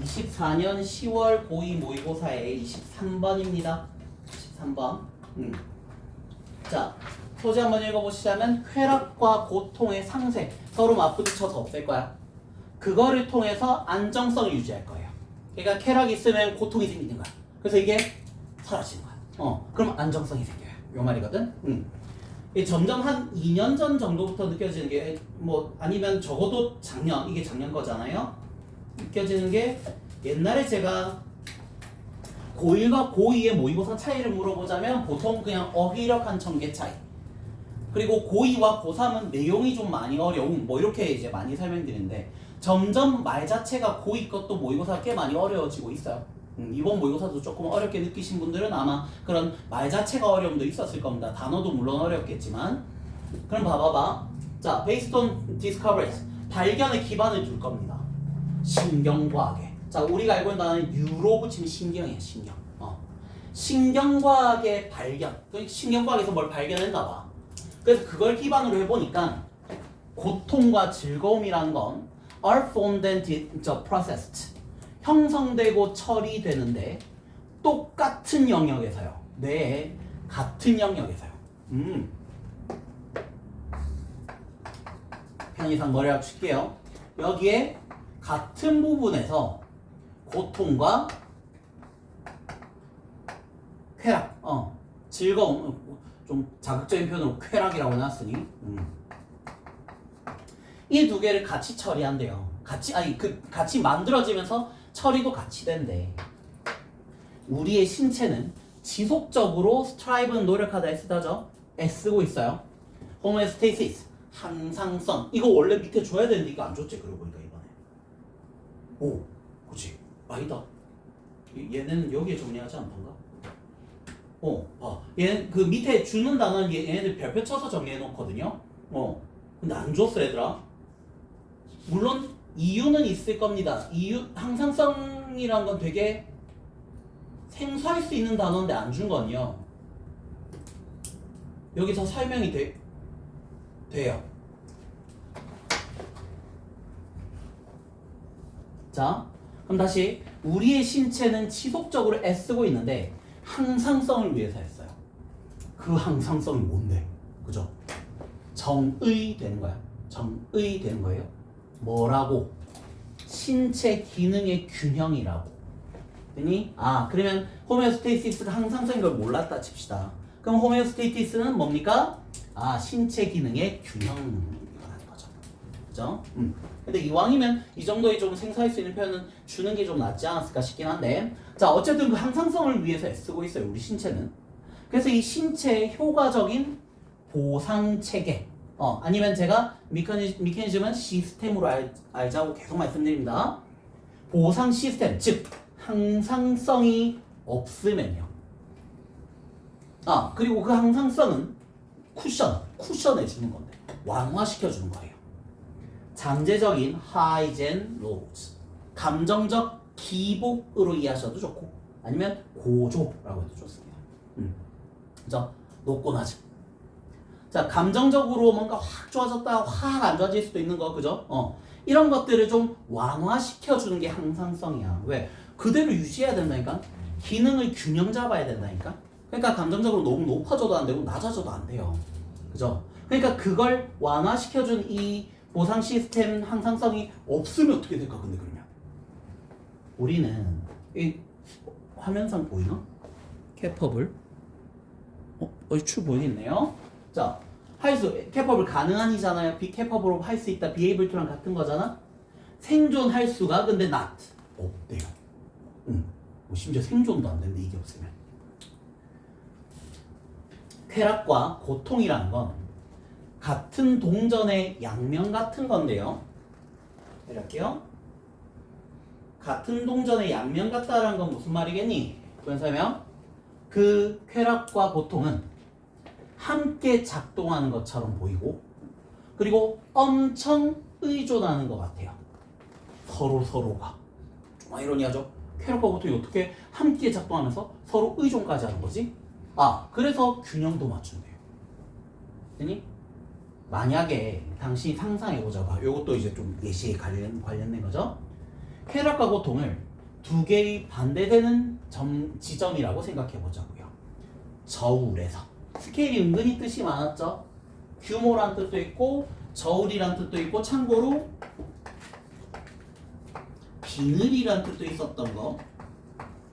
24년 10월 고2 모의고사의 23번입니다. 23번. 음. 자, 소재 한번 읽어보시자면 쾌락과 고통의 상쇄 서로 맞부딪혀서 없앨 거야. 그거를 통해서 안정성을 유지할 거예요. 그러니까 쾌락이 있으면 고통이 생기는 거야. 그래서 이게 사라지는 거야. 어, 그럼 안정성이 생겨요. 요 말이거든. 음. 이게 점점 한 2년 전 정도부터 느껴지는 게 뭐 아니면 적어도 작년 이게 작년 거잖아요. 느껴지는 게 옛날에 제가 고1과 고2의 모의고사 차이를 물어보자면 보통 그냥 어휘력한 전개 차이. 그리고 고2와 고3은 내용이 좀 많이 어려움 뭐 이렇게 이제 많이 설명드리는데 점점 말 자체가 고2 것도 모의고사 꽤 많이 어려워지고 있어요. 음, 이번 모의고사도 조금 어렵게 느끼신 분들은 아마 그런 말 자체가 어려움도 있었을 겁니다. 단어도 물론 어렵겠지만 그럼 봐봐봐. 자, based on discoveries 발견에 기반을 둘 겁니다. 신경과학에. 자, 우리가 알고 있는 단어는 유로 붙이면 신경이야, 신경. 어. 신경과학의 발견. 그 신경과학에서 뭘 발견했나 봐. 그래서 그걸 기반으로 해보니까 고통과 즐거움이라는 건 are formed and processed 형성되고 처리되는데 똑같은 영역에서요. 네, 같은 영역에서요. 음. 편의상 머리 합칠게요. 여기에 같은 부분에서 고통과 쾌락, 어, 즐거움, 어, 좀 자극적인 표현으로 쾌락이라고 해놨으니, 음. 이두 개를 같이 처리한대요. 같이, 아니, 그, 같이 만들어지면서 처리도 같이 된대. 우리의 신체는 지속적으로 스트라이브는 노력하다 애쓰다죠. 애쓰고 있어요. 호메스테이시스, 항상성. 이거 원래 밑에 줘야 되는데 이거 안 줬지, 그러고 보니까. 오, 그치. 아니다. 이- 얘는 여기에 정리하지 않던가? 어, 어. 얘는 그 밑에 주는 단어는 얘- 얘네들 별표 쳐서 정리해 놓거든요. 어. 근데 안 줬어, 얘들아. 물론 이유는 있을 겁니다. 이유 항상성이란 건 되게 생소할 수 있는 단어인데 안준 건요. 여기서 설명이 돼 돼요. 자, 그럼 다시 우리의 신체는 지속적으로 애쓰고 있는데 항상성을 위해서 했어요. 그 항상성이 뭔데? 그죠? 정의 되는 거야. 정의 되는 거예요. 뭐라고? 신체 기능의 균형이라고. 그니 아 그러면 호메오스테이시스가 항상성인 걸 몰랐다 칩시다. 그럼 호메오스테이시스는 뭡니까? 아 신체 기능의 거죠. 그죠? 음. 근데 이왕이면 이 정도의 좀 생소할 수 있는 표현은 주는 게 좀 낫지 않았을까 싶긴 한데 자 어쨌든 그 항상성을 위해서 애쓰고 있어요 우리 신체는 그래서 이 신체의 효과적인 보상 체계 어 아니면 제가 미커니, 미커니즘은 시스템으로 알, 알자고 계속 말씀드립니다 보상 시스템 즉 항상성이 없으면요 아 그리고 그 항상성은 쿠션 쿠션해 주는 건데 완화시켜 주는 거예요 잠재적인 하이젠 로즈 감정적 기복으로 이해하셔도 좋고 아니면 고조라고 해도 좋습니다. 음. 그죠? 높고 낮음. 자 감정적으로 뭔가 확 좋아졌다 확 안 좋아질 수도 있는 거 그죠? 어 이런 것들을 좀 완화시켜 주는 게 항상성이야. 왜? 그대로 유지해야 된다니까. 기능을 균형 잡아야 된다니까. 그러니까 감정적으로 너무 높아져도 안 되고 낮아져도 안 돼요. 그죠? 그러니까 그걸 완화시켜준 이 보상 시스템 항상성이 없으면 어떻게 될까 근데 그러면? 우리는 이 화면상 보이나? 캐퍼블 어? 얼추 보이겠네요. 자 할수 캐퍼블 가능한이잖아요. 비 캐퍼블로 할 수 있다. To랑 같은 거잖아. 생존 할 수가 근데 not. 없대요. 응. 뭐 심지어 생존도 안 되는데 이게 없으면. 쾌락과 고통이라는 건 같은 동전의 양면 같은 건데요. 이렇게요. 같은 동전의 양면 같다라는 건 무슨 말이겠니? 설명. 그 쾌락과 고통은 함께 작동하는 것처럼 보이고 그리고 엄청 의존하는 것 같아요. 서로 서로가. 좀 아이러니하죠? 쾌락과 고통이 어떻게 함께 작동하면서 서로 의존까지 하는 거지? 아, 그래서 균형도 맞춘대요. 만약에 당신이 상상해보자 봐. 요것도 이제 좀 예시에 관련, 관련된 거죠. 쾌락과 고통을 두 개의 반대되는 점, 지점이라고 생각해 보자고요. 저울에서 스케일이 은근히 뜻이 많았죠. 규모란 뜻도 있고 저울이란 뜻도 있고 참고로 비늘이란 뜻도 있었던 거.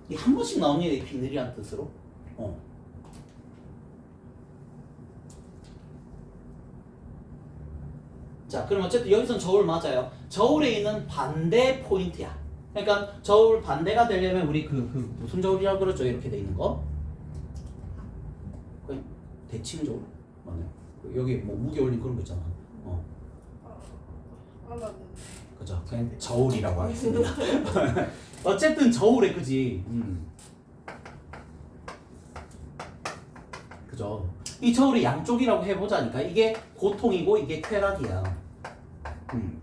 이한 번씩 나옵니다. 이 비늘이란 뜻으로. 어. 자, 그럼 어쨌든 여기선 저울 맞아요. 저울에 있는 반대 포인트야. 그러니까 저울 반대가 되려면 우리 그, 그 무슨 저울이라고 그러죠? 이렇게 돼 있는 거. 그냥 대칭 저울. 맞네. 그 여기 뭐 무게 올린 그런 거 있잖아. 어. 그죠? 그냥 저울이라고 하겠습니다. 어쨌든 저울에 그지. 음. 그죠? 이 저울의 양쪽이라고 해보자니까 이게 고통이고 이게 쾌락이야. 음.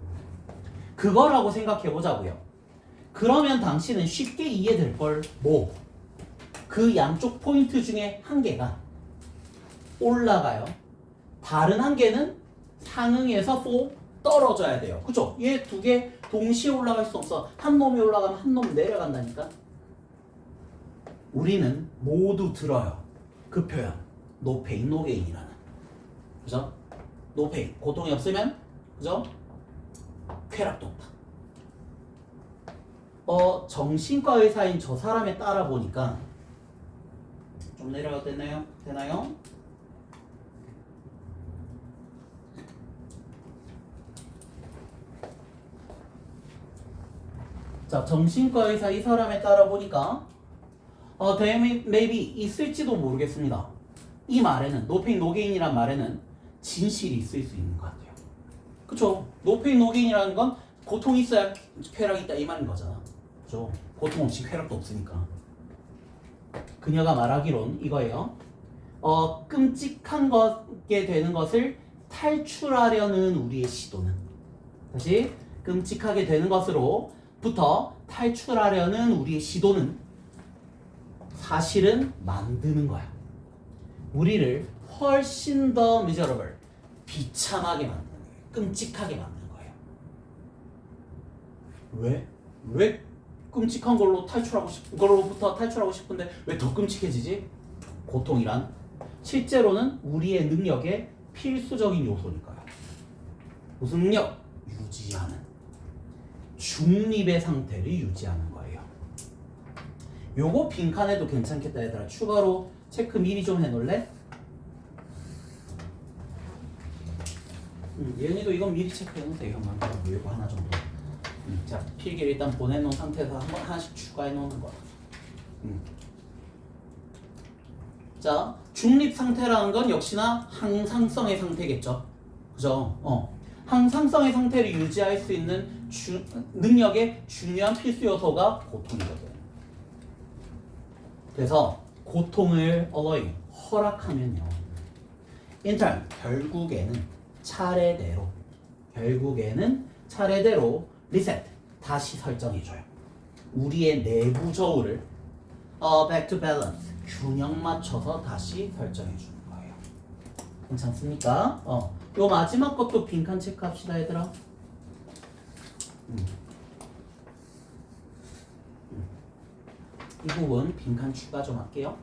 그거라고 생각해 보자고요. 그러면 당신은 쉽게 이해될 걸 뭐? 그 양쪽 포인트 중에 한 개가 올라가요. 다른 한 개는 상응에서 4 떨어져야 돼요. 그죠? 얘 두 개 동시에 올라갈 수 없어. 한 놈이 올라가면 한 놈 내려간다니까. 우리는 모두 들어요. 그 표현. 노 페인 노 게인이라는. 그죠? 노 페인. 고통이 없으면 그죠? 쾌락도 없다. 어, 정신과 의사인 저 사람에 따라 보니까 좀 내려가도 되나요? 되나요? 자, 정신과 의사 이 사람에 따라 보니까 어, there may- maybe 있을지도 모르겠습니다. 이 말에는 노페인 노게인이란 말에는 진실이 있을 수 있는 것 같아요. 그쵸? 노페인 노게인이라는 건 고통이 있어야 쾌락이 있다 이 말인 거잖아. 그죠? 고통 없이 쾌락도 없으니까. 그녀가 말하기론 이거예요. 어, 끔찍한 것게 되는 것을 탈출하려는 우리의 시도는 다시 끔찍하게 되는 것으로부터 탈출하려는 우리의 시도는 사실은 만드는 거야. 우리를 훨씬 더 miserable, 비참하게 만드는 거예요. 끔찍하게 만드는 거예요. 왜? 왜 끔찍한 걸로 탈출하고 싶, 걸로부터 탈출하고 싶은데 왜 더 끔찍해지지? 고통이란 실제로는 우리의 능력의 필수적인 요소니까요. 무슨 능력? 유지하는 중립의 상태를 유지하는 거예요. 요거 빈칸에도 괜찮겠다 얘들아. 추가로 체크 미리 좀 해놓을래? 음, 예은이도 이건 미리 체크해놓으세요. 형만 그리고 요거 하나 정도. 음, 자 필기를 일단 보내놓은 상태에서 한번 하나씩 추가해 놓는 거야. 음. 자 중립 상태라는 건 역시나 항상성의 상태겠죠. 그죠? 어. 항상성의 상태를 유지할 수 있는 주, 능력의 중요한 필수 요소가 고통이거든. 그래서 고통을 allowing, 허락하면요. 일단 결국에는 차례대로 결국에는 차례대로 리셋 다시 설정해줘요. 우리의 내부 저울을 어, back to 균형 맞춰서 다시 설정해주는 거예요. 괜찮습니까? 어, 요 마지막 것도 빈칸 체크합시다 얘들아. 음. 음. 이 부분 빈칸 추가 좀 할게요.